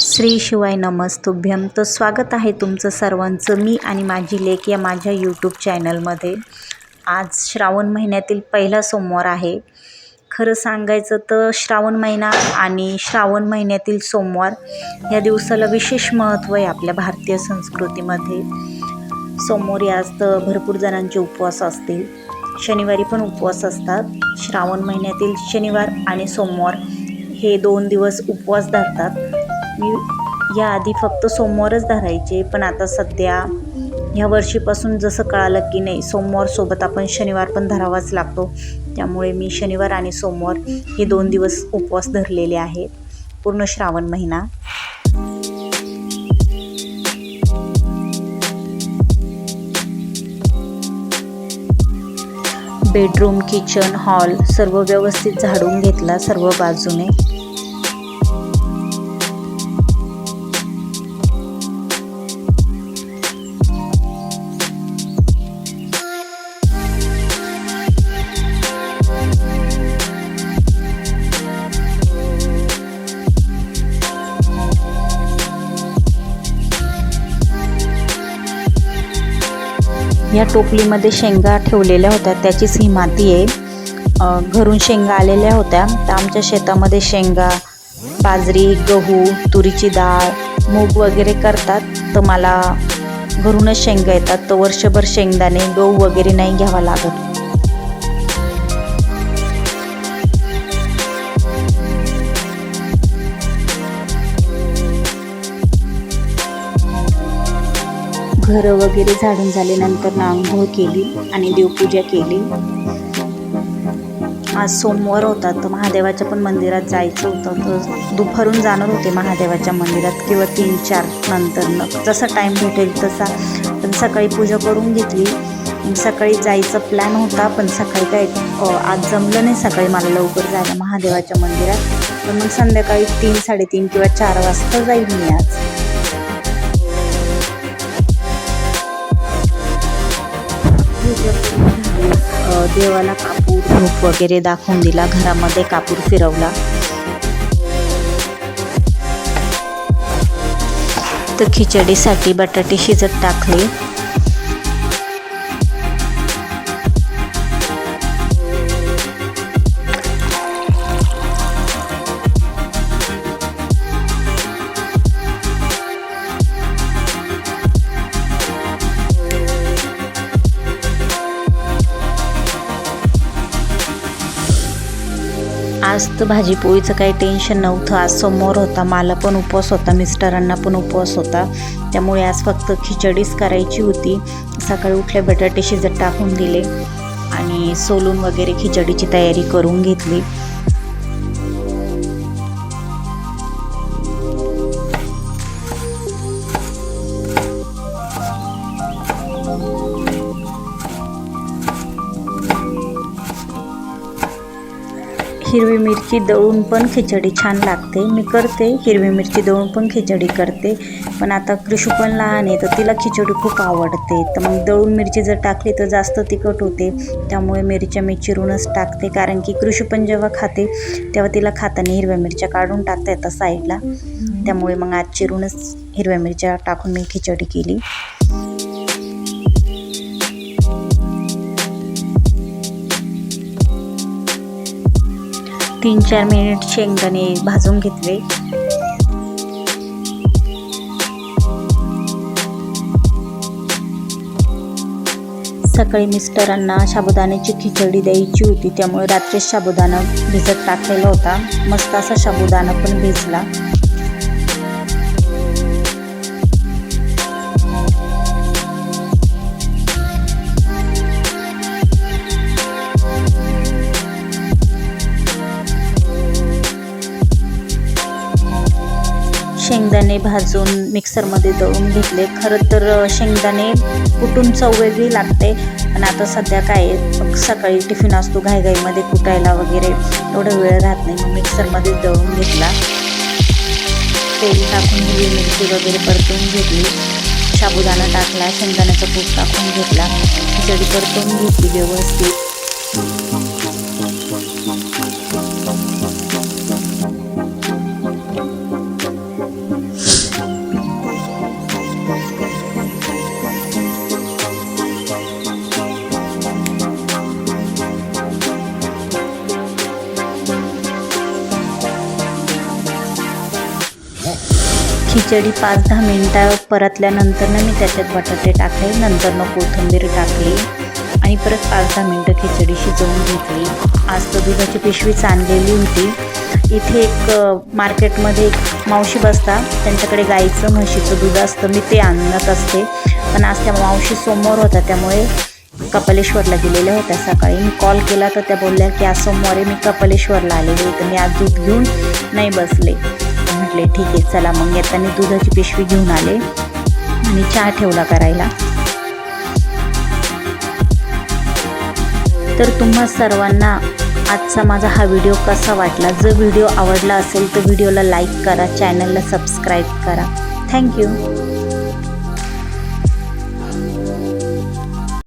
श्री शिवाय नमस्तुभ्यम तर स्वागत आहे तुमचं सर्वांचं. मी आणि माझी लेख या माझ्या यूट्यूब चॅनलमध्ये आज श्रावण महिन्यातील पहिला सोमवार आहे. खरं सांगायचं तर श्रावण महिना आणि श्रावण महिन्यातील सोमवार या दिवसाला विशेष महत्त्व आहे आपल्या भारतीय संस्कृतीमध्ये. सोमवारी आज तर भरपूर जणांचे उपवास असतील. शनिवारी पण उपवास असतात. श्रावण महिन्यातील शनिवार आणि सोमवार हे दोन दिवस उपवास धरतात. मी याआधी फक्त सोमवारच धरायचे पण आता सध्या ह्या वर्षीपासून जसं कळालं की नाही सोमवारसोबत आपण शनिवार पण धरावाच लागतो. त्यामुळे मी शनिवार आणि सोमवार हे दोन दिवस उपवास धरलेले आहेत. पूर्ण श्रावण महिना. बेडरूम किचन हॉल सर्व व्यवस्थित झाडून घेतला सर्व बाजूने. या टोपलीमध्ये शेंगा ठेवलेल्या होत्या. त्याचीच ही माती आहे. घरून शेंगा आलेल्या होत्या. तर आमच्या शेतामध्ये शेंगा बाजरी गहू तुरीची डाळ मूग वगैरे करतात. तर मला घरूनच शेंगा येतात. तर वर्षभर शेंगदाणे गहू वगैरे नाही घ्यावा लागत. घरं वगैरे झाडून झाल्यानंतर ना आंघोळ केली आणि देवपूजा केली. आज सोमवार होता तर महादेवाच्या पण मंदिरात जायचं होतं. तर दुपारून जाणार होते महादेवाच्या मंदिरात किंवा तीन चार नंतर जसा टाईम भेटेल तसा. पण सकाळी पूजा करून घेतली. मग सकाळी जायचा प्लॅन होता पण सकाळी काय आज जमलं नाही सकाळी मला लवकर जायला महादेवाच्या मंदिरात. पण मग संध्याकाळी तीन साडेतीन किंवा चार वाजता जाईल मी आज. देवाला कापूर धूप वगैरे दाखवून दिला. घरामध्ये कापूर फिरवला. तर खिचडीसाठी बटाटे शिजत टाकले. आज भाजी पोळीचं काही टेन्शन नव्हतं. आज समोर होता. मला पण उपवास होता. मिस्टरांना पण उपवास होता. त्यामुळे आज फक्त खिचडीच करायची होती. सकाळी उठले बटाटे शिजत टाकून दिले आणि सोलून वगैरे खिचडीची तयारी करून घेतली. हिरवी मिरची दळून पण खिचडी छान लागते. मी करते हिरवी मिरची दळून पण खिचडी करते. पण आता कृषू पण लहान आहे तर तिला खिचडी खूप आवडते. तर मग दळून मिरची जर टाकली तर जास्त तिखट होते. त्यामुळे मिरच्या मी चिरूनच टाकते. कारण की कृषू पण जेव्हा खाते तेव्हा तिला खाताना हिरव्या मिरच्या काढून टाकता येतात साईडला. त्यामुळे मग आज चिरूनच हिरव्या मिरच्या टाकून मी खिचडी केली. तीन चार मिनिट शेंगदाणे भाजून घेतले. सकाळी मिस्टरांना साबुदाण्याची खिचडी द्यायची होती त्यामुळे रात्री साबुदाणा भिजत टाकलेला होता. मस्त असा साबुदाणा पण भिजला. शेंगदाणे भाजून मिक्सरमध्ये दळून घेतले. खरं तर शेंगदाणे कुटून चव वेगळी लागते. पण आता सध्या काय मग सकाळी टिफिन असतो घाईघाईमध्ये कुटायला वगैरे एवढा वेळ राहत नाही. मग मिक्सरमध्ये दळून घेतला. तेल टाकून हिरवी मिरची वगैरे परतून घेतली. साबुदाणा टाकला शेंगदाण्याचा कूट टाकून घेतला. खिचडी परतून घेतली व्यवस्थित. खिचडी पाच दहा मिनटं परतल्यानंतर ना मी त्याच्यात बटाटे टाकले नंतर मग कोथिंबीर टाकली आणि परत पाच दहा मिनटं खिचडी शिजवून घेतली. आज तर दुधाची पिशवीच आणलेली होती. इथे एक मार्केटमध्ये एक मावशी बसता त्यांच्याकडे गाईचं म्हशीचं दूध असतं. मी ते आणत असते. पण आज त्या मावशी समोर होता त्यामुळे कपालेश्वरला गेलेल्या होत्या सकाळी. मी कॉल केला तर त्या बोलल्या की आज सोमवारी मी कपालेश्वरला आलेले तर मी आज दूध घेऊन नाही बसले. म्हटले ठीक आहे चला मग. येताना दुधाची पिशवी घेऊन आले आणि चहा ठेवला करायला. तर तुम्हा सर्वांना आजचा माझा हा व्हिडिओ कसा वाटला? जर व्हिडिओ आवडला असेल तर व्हिडिओला लाईक करा चॅनलला सबस्क्राईब करा. थँक्यू